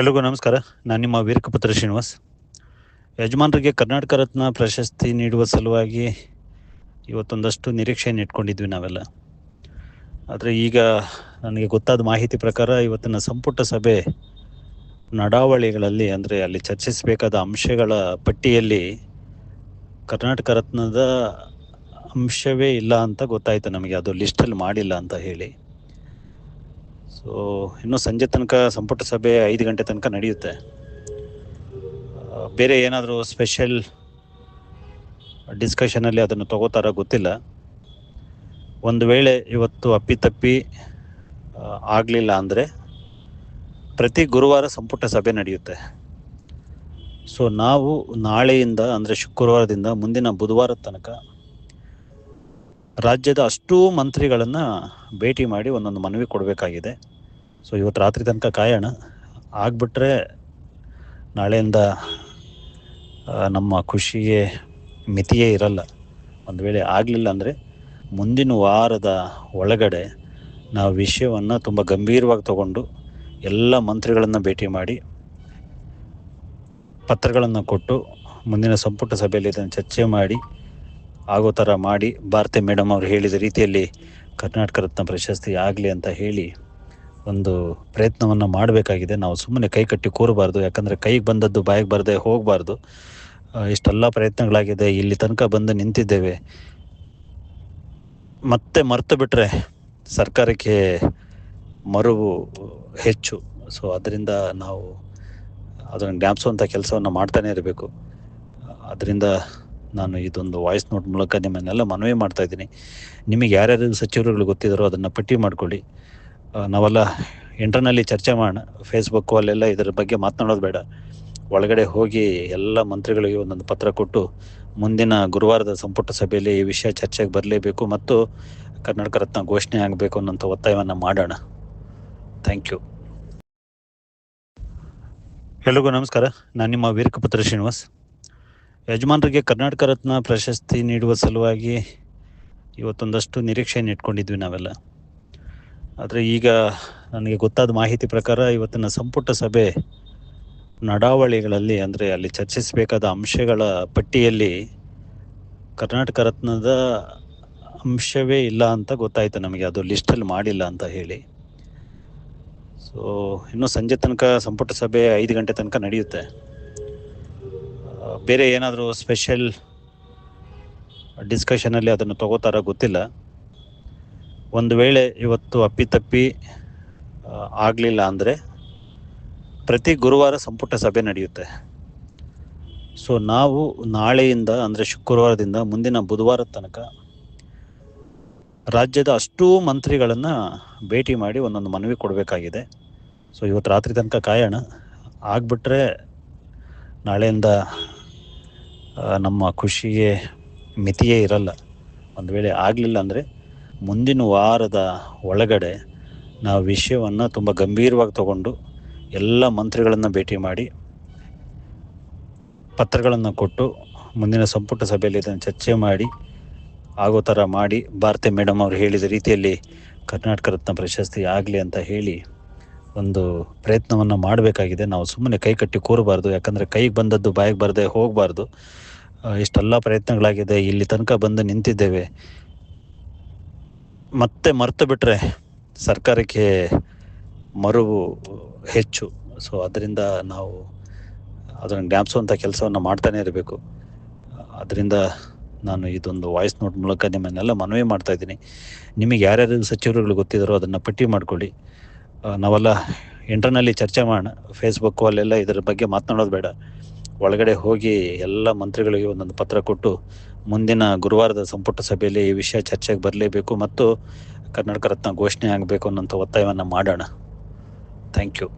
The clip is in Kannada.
ಎಲ್ರಿಗೂ ನಮಸ್ಕಾರ. ನಾನು ನಿಮ್ಮ ವೀರಕಪುತ್ರ ಶ್ರೀನಿವಾಸ್. ಯಜಮಾನರಿಗೆ ಕರ್ನಾಟಕ ರತ್ನ ಪ್ರಶಸ್ತಿ ನೀಡುವ ಸಲುವಾಗಿ ಇವತ್ತೊಂದಷ್ಟು ನಿರೀಕ್ಷೆಯನ್ನು ಇಟ್ಕೊಂಡಿದ್ವಿ ನಾವೆಲ್ಲ. ಆದರೆ ಈಗ ನನಗೆ ಗೊತ್ತಾದ ಮಾಹಿತಿ ಪ್ರಕಾರ ಇವತ್ತಿನ ಸಂಪುಟ ಸಭೆ ನಡಾವಳಿಗಳಲ್ಲಿ, ಅಂದರೆ ಅಲ್ಲಿ ಚರ್ಚಿಸಬೇಕಾದ ಅಂಶಗಳ ಪಟ್ಟಿಯಲ್ಲಿ ಕರ್ನಾಟಕ ರತ್ನದ ಅಂಶವೇ ಇಲ್ಲ ಅಂತ ಗೊತ್ತಾಯಿತು ನಮಗೆ. ಅದು ಲಿಸ್ಟಲ್ಲಿ ಮಾಡಿಲ್ಲ ಅಂತ ಹೇಳಿ. ಸೊ ಇನ್ನು ಸಂಜೆ ತನಕ ಸಂಪುಟ ಸಭೆ ಐದು ಗಂಟೆ ತನಕ ನಡೆಯುತ್ತೆ. ಬೇರೆ ಏನಾದರೂ ಸ್ಪೆಷಲ್ ಡಿಸ್ಕಷನಲ್ಲಿ ಅದನ್ನು ತಗೋತಾರ ಗೊತ್ತಿಲ್ಲ. ಒಂದು ವೇಳೆ ಇವತ್ತು ಅಪ್ಪಿತಪ್ಪಿ ಆಗಲಿಲ್ಲ ಅಂದರೆ ಪ್ರತಿ ಗುರುವಾರ ಸಂಪುಟ ಸಭೆ ನಡೆಯುತ್ತೆ. ಸೊ ನಾವು ನಾಳೆಯಿಂದ ಅಂದರೆ ಶುಕ್ರವಾರದಿಂದ ಮುಂದಿನ ಬುಧವಾರದ ತನಕ ರಾಜ್ಯದ ಅಷ್ಟೂ ಮಂತ್ರಿಗಳನ್ನು ಭೇಟಿ ಮಾಡಿ ಒಂದೊಂದು ಮನವಿ ಕೊಡಬೇಕಾಗಿದೆ. ಸೊ ಇವತ್ತು ರಾತ್ರಿ ತನಕ ಕಾಯೋಣ. ಆಗಿಬಿಟ್ರೆ ನಾಳೆಯಿಂದ ನಮ್ಮ ಖುಷಿಗೆ ಮಿತಿಯೇ ಇರಲ್ಲ. ಒಂದು ವೇಳೆ ಆಗಲಿಲ್ಲ ಅಂದರೆ ಮುಂದಿನ ವಾರದ ಒಳಗಡೆ ನಾವು ವಿಷಯವನ್ನು ತುಂಬ ಗಂಭೀರವಾಗಿ ತಗೊಂಡು ಎಲ್ಲ ಮಂತ್ರಿಗಳನ್ನು ಭೇಟಿ ಮಾಡಿ ಪತ್ರಗಳನ್ನು ಕೊಟ್ಟು ಮುಂದಿನ ಸಂಪುಟ ಸಭೆಯಲ್ಲಿ ಇದನ್ನು ಚರ್ಚೆ ಮಾಡಿ ಆಗೋ ಥರ ಮಾಡಿ ಭಾರತಿ ಮೇಡಮ್ ಅವರು ಹೇಳಿದ ರೀತಿಯಲ್ಲಿ ಕರ್ನಾಟಕ ರತ್ನ ಪ್ರಶಸ್ತಿ ಆಗಲಿ ಅಂತ ಹೇಳಿ ಒಂದು ಪ್ರಯತ್ನವನ್ನು ಮಾಡಬೇಕಾಗಿದೆ. ನಾವು ಸುಮ್ಮನೆ ಕೈ ಕಟ್ಟಿ ಕೂರಬಾರ್ದು. ಯಾಕಂದರೆ ಕೈಗೆ ಬಂದದ್ದು ಬಾಯಿಗೆ ಬರದೆ ಹೋಗಬಾರ್ದು. ಇಷ್ಟೆಲ್ಲ ಪ್ರಯತ್ನಗಳಾಗಿದೆ. ಇಲ್ಲಿ ತನಕ ಬಂದು ನಿಂತಿದ್ದೇವೆ. ಮತ್ತೆ ಮರ್ತು ಬಿಟ್ಟರೆ ಸರ್ಕಾರಕ್ಕೆ ಮರುವು ಹೆಚ್ಚು. ಸೊ ಅದರಿಂದ ನಾವು ಅದನ್ನು ಜ್ಞಾಪಿಸುವಂಥ ಕೆಲಸವನ್ನು ಮಾಡ್ತಾನೆ ಇರಬೇಕು. ಅದರಿಂದ ನಾನು ಇದೊಂದು ವಾಯ್ಸ್ ನೋಟ್ ಮೂಲಕ ನಿಮ್ಮನ್ನೆಲ್ಲ ಮನವಿ ಮಾಡ್ತಾ ಇದ್ದೀನಿ. ನಿಮಗೆ ಯಾರ್ಯಾರು ಸಚಿವರುಗಳು ಗೊತ್ತಿದ್ದಾರೋ ಅದನ್ನು ಪಟ್ಟಿ ಮಾಡ್ಕೊಳ್ಳಿ. ನಾವೆಲ್ಲ ಇಂಟರ್ನಲ್ಲಿ ಚರ್ಚೆ ಮಾಡೋಣ. ಫೇಸ್ಬುಕ್ಕು ಅಲ್ಲೆಲ್ಲ ಇದರ ಬಗ್ಗೆ ಮಾತನಾಡೋದು ಬೇಡ. ಒಳಗಡೆ ಹೋಗಿ ಎಲ್ಲ ಮಂತ್ರಿಗಳಿಗೆ ಒಂದೊಂದು ಪತ್ರ ಕೊಟ್ಟು ಮುಂದಿನ ಗುರುವಾರದ ಸಂಪುಟ ಸಭೆಯಲ್ಲಿ ಈ ವಿಷಯ ಚರ್ಚೆಗೆ ಬರಲೇಬೇಕು ಮತ್ತು ಕರ್ನಾಟಕ ರತ್ನ ಘೋಷಣೆ ಆಗಬೇಕು ಅನ್ನೋಂಥ ಒತ್ತಾಯವನ್ನು ಮಾಡೋಣ. ಥ್ಯಾಂಕ್ ಯು ಎಲ್ರಿಗೂ ನಮಸ್ಕಾರ. ನಾನು ನಿಮ್ಮ ವೀರಕಪತ್ರ ಶ್ರೀನಿವಾಸ್. ಯಜಮಾನರಿಗೆ ಕರ್ನಾಟಕ ರತ್ನ ಪ್ರಶಸ್ತಿ ನೀಡುವ ಸಲುವಾಗಿ ಇವತ್ತೊಂದಷ್ಟು ನಿರೀಕ್ಷೆಯನ್ನು ಇಟ್ಕೊಂಡಿದ್ವಿ ನಾವೆಲ್ಲ. ಆದರೆ ಈಗ ನನಗೆ ಗೊತ್ತಾದ ಮಾಹಿತಿ ಪ್ರಕಾರ ಇವತ್ತಿನ ಸಂಪುಟ ಸಭೆ ನಡಾವಳಿಗಳಲ್ಲಿ, ಅಂದರೆ ಅಲ್ಲಿ ಚರ್ಚಿಸಬೇಕಾದ ಅಂಶಗಳ ಪಟ್ಟಿಯಲ್ಲಿ ಕರ್ನಾಟಕ ರತ್ನದ ಅಂಶವೇ ಇಲ್ಲ ಅಂತ ಗೊತ್ತಾಯಿತು ನಮಗೆ. ಅದು ಲಿಸ್ಟಲ್ಲಿ ಮಾಡಿಲ್ಲ ಅಂತ ಹೇಳಿ. ಸೊ ಇನ್ನು ಸಂಜೆ ತನಕ ಸಂಪುಟ ಸಭೆ ಐದು ಗಂಟೆ ತನಕ ನಡೆಯುತ್ತೆ. ಬೇರೆ ಏನಾದರೂ ಸ್ಪೆಷಲ್ ಡಿಸ್ಕಷನಲ್ಲಿ ಅದನ್ನು ತಗೋತಾರ ಗೊತ್ತಿಲ್ಲ. ಒಂದು ವೇಳೆ ಇವತ್ತು ಅಪ್ಪಿತಪ್ಪಿ ಆಗಲಿಲ್ಲ ಅಂದರೆ ಪ್ರತಿ ಗುರುವಾರ ಸಂಪುಟ ಸಭೆ ನಡೆಯುತ್ತೆ. ಸೊ ನಾವು ನಾಳೆಯಿಂದ ಅಂದರೆ ಶುಕ್ರವಾರದಿಂದ ಮುಂದಿನ ಬುಧವಾರ ತನಕ ರಾಜ್ಯದ ಅಷ್ಟೂ ಮಂತ್ರಿಗಳನ್ನು ಭೇಟಿ ಮಾಡಿ ಒಂದೊಂದು ಮನವಿ ಕೊಡಬೇಕಾಗಿದೆ. ಸೊ ಇವತ್ತು ರಾತ್ರಿ ತನಕ ಕಾಯೋಣ. ಆಗಿಬಿಟ್ರೆ ನಾಳೆಯಿಂದ ನಮ್ಮ ಖುಷಿಗೆ ಮಿತಿಯೇ ಇರಲ್ಲ. ಒಂದು ವೇಳೆ ಆಗಲಿಲ್ಲ ಅಂದರೆ ಮುಂದಿನ ವಾರದ ಒಳಗಡೆ ನಾವು ವಿಷಯವನ್ನು ತುಂಬ ಗಂಭೀರವಾಗಿ ತಗೊಂಡು ಎಲ್ಲ ಮಂತ್ರಿಗಳನ್ನು ಭೇಟಿ ಮಾಡಿ ಪತ್ರಗಳನ್ನು ಕೊಟ್ಟು ಮುಂದಿನ ಸಂಪುಟ ಸಭೆಯಲ್ಲಿ ಇದನ್ನು ಚರ್ಚೆ ಮಾಡಿ ಆಗೋ ಥರ ಮಾಡಿ ಭಾರತಿ ಮೇಡಮ್ ಅವರು ಹೇಳಿದ ರೀತಿಯಲ್ಲಿ ಕರ್ನಾಟಕ ರತ್ನ ಪ್ರಶಸ್ತಿ ಆಗಲಿ ಅಂತ ಹೇಳಿ ಒಂದು ಪ್ರಯತ್ನವನ್ನು ಮಾಡಬೇಕಾಗಿದೆ. ನಾವು ಸುಮ್ಮನೆ ಕೈ ಕಟ್ಟಿ ಕೂರಬಾರ್ದು. ಯಾಕಂದರೆ ಕೈಗೆ ಬಂದದ್ದು ಬಾಯಿಗೆ ಬರದೆ ಹೋಗಬಾರ್ದು. ಇಷ್ಟೆಲ್ಲ ಪ್ರಯತ್ನಗಳಾಗಿದೆ. ಇಲ್ಲಿ ತನಕ ಬಂದು ನಿಂತಿದ್ದೇವೆ. ಮತ್ತೆ ಮರೆತು ಬಿಟ್ಟರೆ ಸರ್ಕಾರಕ್ಕೆ ಮರುವು ಹೆಚ್ಚು. ಸೊ ಅದರಿಂದ ನಾವು ಅದನ್ನು ಜ್ಞಾಪಿಸುವಂಥ ಕೆಲಸವನ್ನು ಮಾಡ್ತಾನೆ ಇರಬೇಕು. ಅದರಿಂದ ನಾನು ಇದೊಂದು ವಾಯ್ಸ್ ನೋಟ್ ಮೂಲಕ ನಿಮ್ಮನ್ನೆಲ್ಲ ಮನವಿ ಮಾಡ್ತಾ ಇದ್ದೀನಿ. ನಿಮಗೆ ಯಾರ್ಯಾರು ಸಚಿವರುಗಳು ಗೊತ್ತಿದ್ದಾರೋ ಅದನ್ನು ಪಟ್ಟಿ ಮಾಡ್ಕೊಳ್ಳಿ. ನಾವೆಲ್ಲ ಇಂಟರ್ನಲ್ಲಿ ಚರ್ಚೆ ಮಾಡೋಣ. ಫೇಸ್ಬುಕ್ಕು ಅಲ್ಲೆಲ್ಲ ಇದರ ಬಗ್ಗೆ ಮಾತನಾಡೋದು ಬೇಡ. ಒಳಗಡೆ ಹೋಗಿ ಎಲ್ಲ ಮಂತ್ರಿಗಳಿಗೆ ಒಂದೊಂದು ಪತ್ರ ಕೊಟ್ಟು ಮುಂದಿನ ಗುರುವಾರದ ಸಂಪುಟ ಸಭೆಯಲ್ಲಿ ಈ ವಿಷಯ ಚರ್ಚೆಗೆ ಬರಲೇಬೇಕು ಮತ್ತು ಕರ್ನಾಟಕ ರತ್ನ ಘೋಷಣೆ ಆಗಬೇಕು ಅನ್ನೋಂಥ ಒತ್ತಾಯವನ್ನು ಮಾಡೋಣ. Thank you